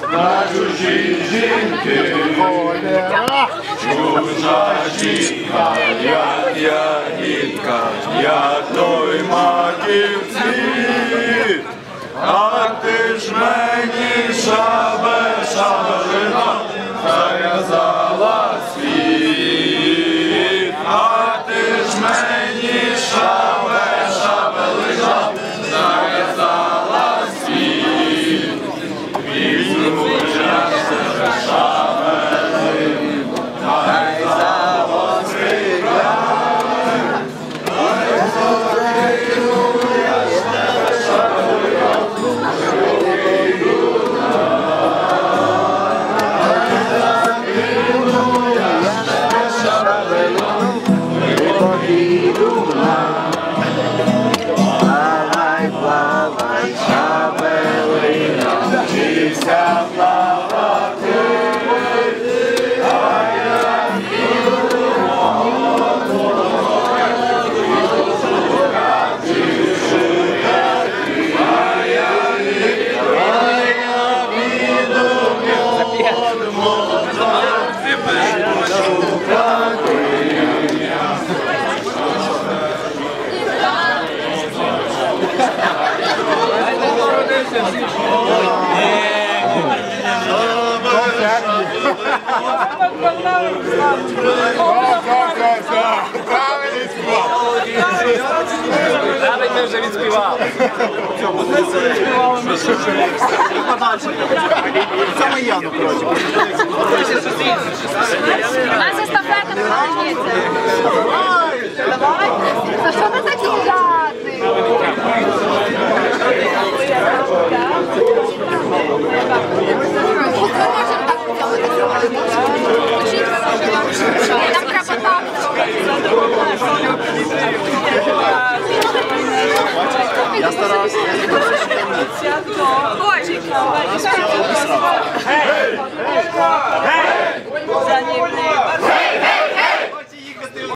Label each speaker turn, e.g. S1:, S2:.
S1: На жінки, жінки, чужа жінка, як я дітка, як той маківці. А ти ж мені шабе, шабелина, зав'язала світ.
S2: Todo mundo
S1: se Go, go, go,
S3: go! Ми вже відспівали.
S2: Саме Яну, коротше.
S4: У нас естафета почнеться. Та що ви такі жадні? Нам треба так.
S2: starała się
S4: Oj, dziękuję. Hej! Hej!